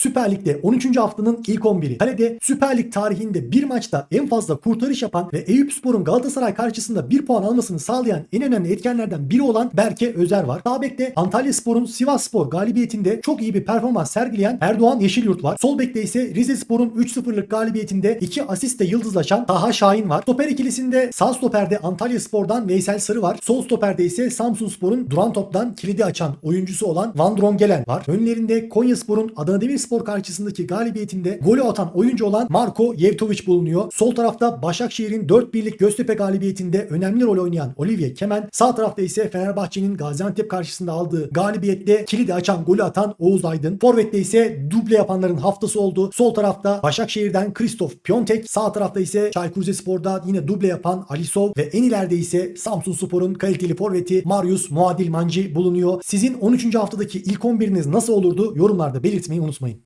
Süper Lig'de 13. haftanın ilk 11'i. Kalede Süper Lig tarihinde bir maçta en fazla kurtarış yapan ve Eyüpspor'un Galatasaray karşısında 1 puan almasını sağlayan en önemli etkenlerden biri olan Berke Özer var. Sağ bekte Antalya Spor'un Sivas Spor galibiyetinde çok iyi bir performans sergileyen Erdoğan Yeşilyurt var. Sol bekte ise Rize Spor'un 3-0'lık galibiyetinde 2 asistle yıldızlaşan Taha Şahin var. Stoper ikilisinde sağ stoperde Antalya Spor'dan Veysel Sarı var. Sol stoperde ise Samsun Spor'un duran toptan kilidi açan oyuncusu olan Van Drongelen var. Önlerinde Konya Spor'un Adana Demirspor karşısındaki galibiyetinde golü atan oyuncu olan Marko Yevtovic bulunuyor. Sol tarafta Başakşehir'in 4-1'lik Göztepe galibiyetinde önemli rol oynayan Olivier Kemen. Sağ tarafta ise Fenerbahçe'nin Gaziantep karşısında aldığı galibiyette kilidi açan golü atan Oğuz Aydın. Forvet'te ise duble yapanların haftası oldu. Sol tarafta Başakşehir'den Kristof Piontek. Sağ tarafta ise Çaykur Rizespor'da yine duble yapan Alisov ve en ileride ise Samsun Spor'un kaliteli forveti Marius Muadil Manci bulunuyor. Sizin 13. haftadaki ilk 11'iniz nasıl olurdu? Yorumlarda belirtmeyi unutmayın.